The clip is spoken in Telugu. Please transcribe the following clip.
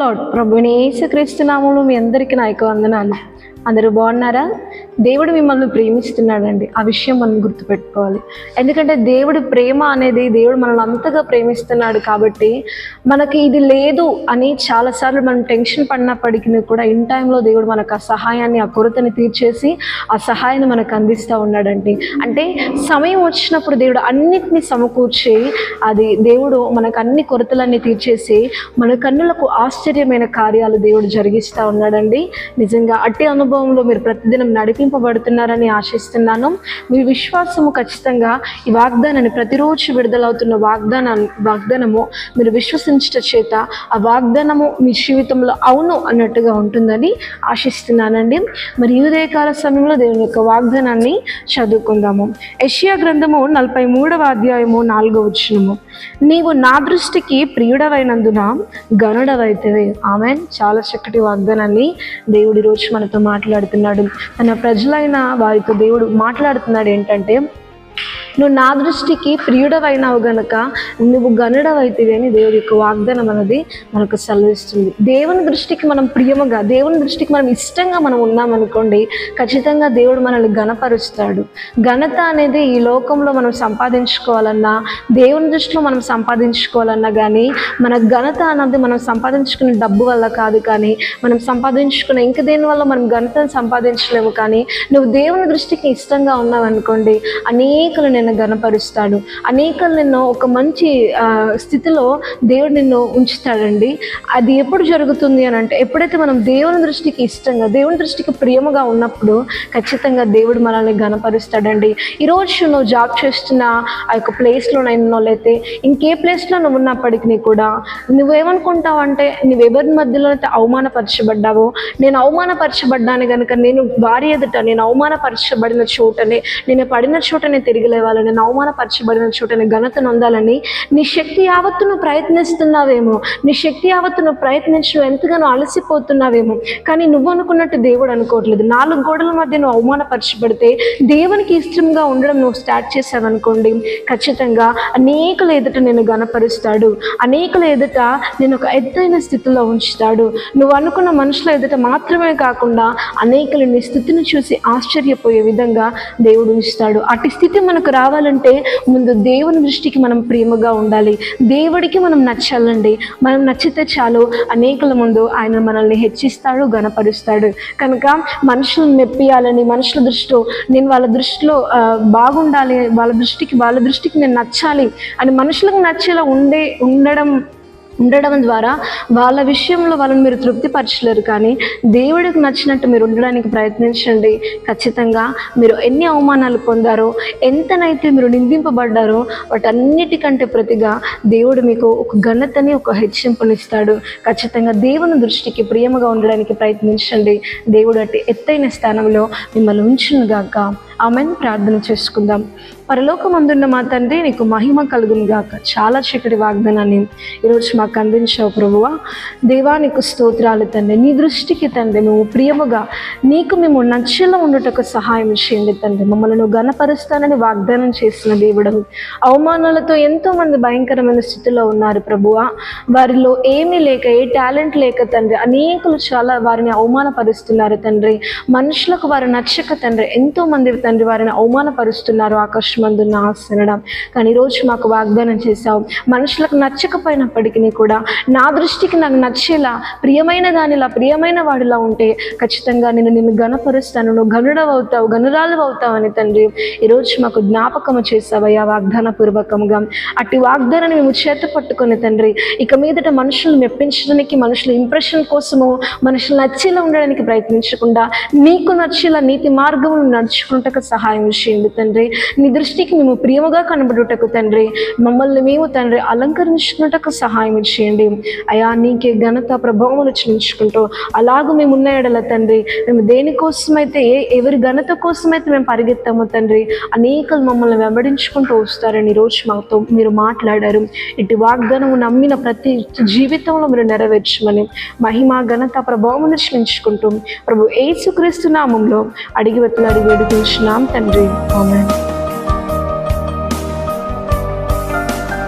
లార్డ్ ప్రభుని యేసుక్రీస్తు నామములు మీ అందరికీ నా వందనాలు. అందరూ బాగున్నారా? దేవుడు మిమ్మల్ని ప్రేమిస్తున్నాడండి. ఆ విషయం మనం గుర్తుపెట్టుకోవాలి. ఎందుకంటే దేవుడు ప్రేమ అనేది దేవుడు మనల్ని అంతగా ప్రేమిస్తున్నాడు కాబట్టి మనకి ఇది లేదు అని చాలాసార్లు మనం టెన్షన్ పడినప్పటికీ కూడా ఇన్ టైంలో దేవుడు మనకు ఆ సహాయాన్ని ఆ కొరతని తీర్చేసి ఆ సహాయాన్ని మనకు అందిస్తూ ఉన్నాడండి. అంటే సమయం వచ్చినప్పుడు దేవుడు అన్నిటినీ సమకూర్చి అది దేవుడు మనకు అన్ని కొరతలన్నీ తీర్చేసి మన కన్నులకు ఆశ్చర్యమైన కార్యాలు దేవుడు జరిగిస్తూ ఉన్నాడండి. నిజంగా అట్టి అనుభవంలో మీరు ప్రతిదినం నడిపింపబడుతున్నారని ఆశిస్తున్నాను. మీ విశ్వాసము ఖచ్చితంగా ఈ వాగ్దానాన్ని ప్రతిరోజు విడుదలవుతున్న వాగ్దానా వాగ్దానము మీరు విశ్వసించట చేత ఆ వాగ్దానము మీ జీవితంలో అవును అన్నట్టుగా ఉంటుందని ఆశిస్తున్నానండి. మరి ఉదయకాల సమయంలో దేవుని యొక్క వాగ్దానాన్ని చదువుకుందాము. యెషయా గ్రంథము నలభై మూడవ అధ్యాయము నాలుగో వచ్చినము నీవు నా దృష్టికి ప్రియుడవైనందున గనుడవైతే ఆమె చాలా చక్కటి వాగ్దానాన్ని దేవుడి రోజు మనతో మాట్లాడుతున్నాడు. తన ప్రజలైన వారితో దేవుడు మాట్లాడుతున్నాడు ఏంటంటే నువ్వు నా దృష్టికి ప్రియుడవైనావు గనక నువ్వు గనుడవైతివి అని దేవుడి యొక్క వాగ్దానం అనేది మనకు సెలవిస్తుంది. దేవుని దృష్టికి మనం ప్రియముగా దేవుని దృష్టికి మనం ఇష్టంగా మనం ఉన్నామనుకోండి ఖచ్చితంగా దేవుడు మనల్ని గణపరుస్తాడు ఘనత అనేది ఈ లోకంలో మనం సంపాదించుకోవాలన్నా దేవుని దృష్టిలో మనం సంపాదించుకోవాలన్నా కానీ మన ఘనత అన్నది మనం సంపాదించుకునే డబ్బు వల్ల కాదు కానీ మనం సంపాదించుకునే ఇంక దేని వల్ల మనం ఘనతను సంపాదించలేము కానీ నువ్వు దేవుని దృష్టికి ఇష్టంగా ఉన్నావనుకోండి నేను ఆయన గనపరుస్తాడు అనేకలు నిన్ను ఒక మంచి స్థితిలో దేవుడు నిన్ను ఉంచుతాడండి. అది ఎప్పుడు జరుగుతుంది అని అంటే ఎప్పుడైతే మనం దేవుని దృష్టికి ఇష్టంగా దేవుని దృష్టికి ప్రియముగా ఉన్నప్పుడు ఖచ్చితంగా దేవుడు మనల్ని గనపరుస్తాడండి ఈరోజు నువ్వు జాబ్ చేస్తున్న ఆ యొక్క ప్లేస్లోనైనా లేతే ఇంకే ప్లేస్లో నువ్వు ఉన్నప్పటికీ కూడా నువ్వేమనుకుంటావు అంటే నువ్వు ఎవరి మధ్యలో అయితే అవమానపరచబడ్డావో నేను అవమానపరచబడ్డాను కనుక నేను వారి ఎదుట నేను అవమానపరచబడిన చోటనే నేను పడిన చోటనే తిరిగి లేవాలి. నేను అవమానపరచబడిన చోటనే ఘనత నొందాలని నీ శక్తి యావత్తు నువ్వు ప్రయత్నిస్తున్నావేమో. నీ శక్తి యావత్తు నువ్వు ప్రయత్నించి ఎంతగానో అలసిపోతున్నావేమో. కానీ నువ్వు అనుకున్నట్టు దేవుడు అనుకోవట్లేదు. నాలుగు గోడల మధ్య నువ్వు అవమానపరచబడితే దేవునికి ఇష్టంగా ఉండడం నువ్వు స్టార్ట్ చేసావనుకోండి ఖచ్చితంగా అనేకుల ఎదుట నేను గనపరుస్తాడు అనేకుల ఎదుట నేను ఒక ఎత్తైన స్థితిలో ఉంచుతాడు. నువ్వు అనుకున్న మనుషుల ఎదుట మాత్రమే కాకుండా అనేకులు నీ స్థితిని చూసి ఆశ్చర్యపోయే విధంగా దేవుడు ఉంచుతాడు. అటు స్థితి మనకు రావాలంటే ముందు దేవుని దృష్టికి మనం ప్రేమగా ఉండాలి. దేవుడికి మనం నచ్చాలండి. మనం నచ్చితే చాలు. అనేకుల ముందు ఆయన మనల్ని హెచ్చిస్తాడు గనపరుస్తాడు కనుక మనుషులను మెప్పియాలని మనుషుల దృష్టిలో నేను వాళ్ళ దృష్టిలో బాగుండాలి. వాళ్ళ దృష్టికి వాళ్ళ దృష్టికి నేను నచ్చాలి అని మనుషులకు నచ్చేలా ఉండే ఉండడం ఉండడం ద్వారా వాళ్ళ విషయంలో వాళ్ళని మీరు తృప్తిపరచలేరు. కానీ దేవుడికి నచ్చినట్టు మీరు ఉండడానికి ప్రయత్నించండి. ఖచ్చితంగా మీరు ఎన్ని అవమానాలు పొందారో ఎంతనైతే మీరు నిందింపబడ్డారో వాటన్నిటికంటే ప్రతిగా దేవుడు మీకు ఒక ఘనతని ఒక హెచ్చింపునిస్తాడు. ఖచ్చితంగా దేవుని దృష్టికి ప్రియముగా ఉండడానికి ప్రయత్నించండి. దేవుడు అట్టి ఎత్తైన స్థానంలో మిమ్మల్ని ఉంచునుగాక. ఆమెను. ప్రార్థన చేసుకుందాం. పరలోకమందున్న మా తండ్రి నీకు మహిమ కలుగునుగాక. చాలా చక్కటి వాగ్దానాన్ని ఈరోజు మాకు అందించావు ప్రభువా. దేవా నీకు స్తోత్రాలు తండ్రి. నీ దృష్టికి తండ్రి మేము ప్రియముగా నీకు మేము నచ్చలో ఉండటకు సహాయం చేయండి తండ్రి. మమ్మల్ని ఘనపరుస్తానని గణపరుస్తానని వాగ్దానం చేసిన దేవుడు అవమానాలతో ఎంతో మంది భయంకరమైన స్థితిలో ఉన్నారు ప్రభువ. వారిలో ఏమీ లేక ఏ టాలెంట్ లేక తండ్రి అనేకులు చాలా వారిని అవమానపరుస్తున్నారు తండ్రి. మనుషులకు వారు నచ్చక తండ్రి ఎంతోమంది తండ్రి వారిని అవమానపరుస్తున్నారు ఆకాశమందున్న ఆసనడం కానీ ఈరోజు మాకు వాగ్దానం చేశావు. మనుషులకు నచ్చకపోయినప్పటికీ కూడా నా దృష్టికి నాకు నచ్చేలా ప్రియమైన దానిలా ప్రియమైన వాడిలా ఉంటే ఖచ్చితంగా నేను నిన్ను గణపరుస్తాను నువ్వు గనుడవవుతావు గనురాలు అవుతావు అని తండ్రి ఈరోజు మాకు జ్ఞాపకము చేసావయ్యా వాగ్దాన పూర్వకంగా అట్టి వాగ్దానాన్ని మేము చేత పట్టుకొని తండ్రి ఇక మీదట మనుషులను మెప్పించడానికి మనుషుల ఇంప్రెషన్ కోసము మనుషులు నచ్చేలా ఉండడానికి ప్రయత్నించకుండా నీకు నచ్చేలా నీతి మార్గమును నడుచుకుంటకు సహాయం చేయండి తండ్రి. నీ దృష్టికి మేము ప్రియముగా కనబడుటకు తండ్రి మమ్మల్ని మేము తండ్రి అలంకరించుకున్నటకు సహాయం చేయండి అయా నీకే ఘనత ప్రభావం చెల్లించుకుంటూ అలాగ మేము ఉన్న ఎడల తండ్రి. మేము దేనికోసమైతే ఏ ఎవరి ఘనత కోసమైతే మేము పరిగెత్తామో తండ్రి అనేకలు మమ్మల్ని వెంబడించుకుంటూ వస్తారని ఈరోజు మాతో మీరు మాట్లాడారు. ఇటు వాగ్దానము నమ్మిన ప్రతి జీవితంలో మీరు నెరవేర్చమని మహిమ ఘనత ప్రభావం చెల్లించుకుంటూ ప్రభు ఏసుక్రీస్తు నామంలో అడిగి వెతులు అడిగి వేడుకుంటున్నాం తండ్రి. ఆమె